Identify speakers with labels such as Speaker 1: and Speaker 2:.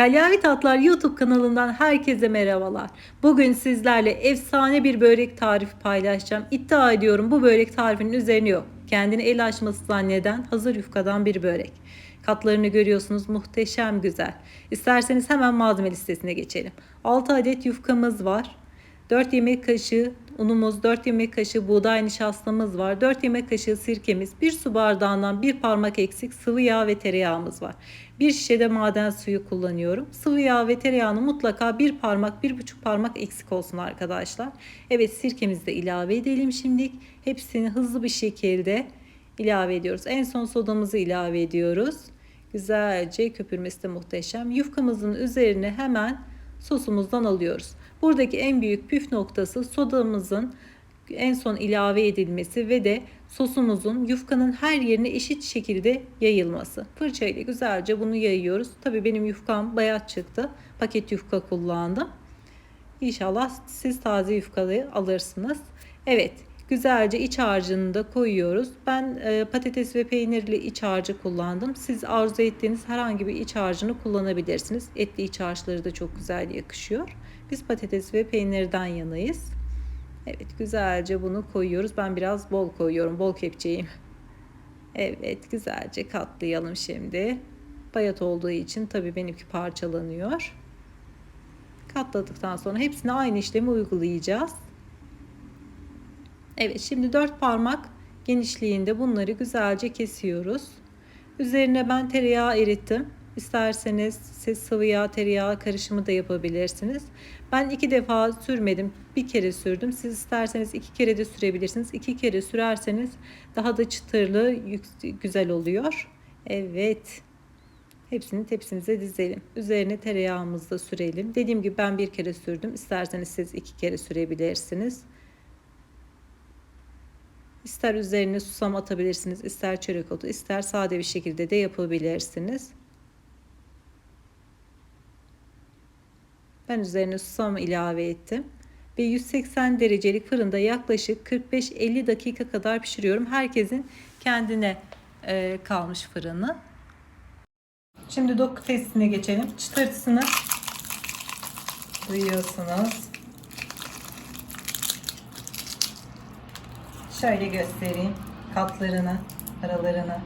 Speaker 1: Kalyavi Tatlar YouTube kanalından herkese merhabalar. Bugün sizlerle efsane bir börek tarifi paylaşacağım. İddia ediyorum bu börek tarifinin üzerine yok. Kendini el açması zanneden hazır yufkadan bir börek. Katlarını görüyorsunuz muhteşem güzel. İsterseniz hemen malzeme listesine geçelim. 6 adet yufkamız var. 4 yemek kaşığı unumuz, 4 yemek kaşığı buğday nişastamız var. 4 yemek kaşığı sirkemiz, 1 su bardağından 1 parmak eksik sıvı yağ ve tereyağımız var. Bir şişede maden suyu kullanıyorum. Sıvı yağ ve tereyağını mutlaka bir parmak, bir buçuk parmak eksik olsun arkadaşlar. Evet sirkemizi de ilave edelim şimdilik. Hepsini hızlı bir şekilde ilave ediyoruz. En son sodamızı ilave ediyoruz. Güzelce köpürmesi de muhteşem. Yufkamızın üzerine hemen sosumuzdan alıyoruz. Buradaki en büyük püf noktası sodamızın en son ilave edilmesi ve de sosumuzun yufkanın her yerine eşit şekilde yayılması. Fırça ile güzelce bunu yayıyoruz. Tabii benim yufkam bayat çıktı. Paket yufka kullandım. İnşallah siz taze yufkalı alırsınız. Evet, güzelce iç harcını da koyuyoruz. Ben e, patates ve peynirli iç harcı kullandım. Siz arzu ettiğiniz herhangi bir iç harcını kullanabilirsiniz. Etli iç harçları da çok güzel yakışıyor. Biz patates ve peynirden yanayız. Evet, güzelce bunu koyuyoruz. Ben biraz bol koyuyorum. Bol kepçeyim. Evet, güzelce katlayalım şimdi. Bayat olduğu için tabii benimki parçalanıyor. Katladıktan sonra hepsine aynı işlemi uygulayacağız. Evet şimdi dört parmak genişliğinde bunları güzelce kesiyoruz. Üzerine ben tereyağı erittim. İsterseniz siz sıvı yağ tereyağı karışımı da yapabilirsiniz. Ben iki defa sürmedim. Bir kere sürdüm. Siz isterseniz iki kere de sürebilirsiniz. İki kere sürerseniz daha da çıtırlı güzel oluyor. Evet. Hepsini tepsimize dizelim. Üzerine tereyağımızı da sürelim. Dediğim gibi ben bir kere sürdüm. İsterseniz siz iki kere sürebilirsiniz. İster üzerine susam atabilirsiniz, ister çörek otu, ister sade bir şekilde de yapabilirsiniz. Ben üzerine susam ilave ettim. Ve 180 derecelik fırında yaklaşık 45-50 dakika kadar pişiriyorum. Herkesin kendine e, kalmış fırını. Şimdi doku testine geçelim. Çıtırtısını duyuyorsunuz. Şöyle göstereyim katlarını, aralarını.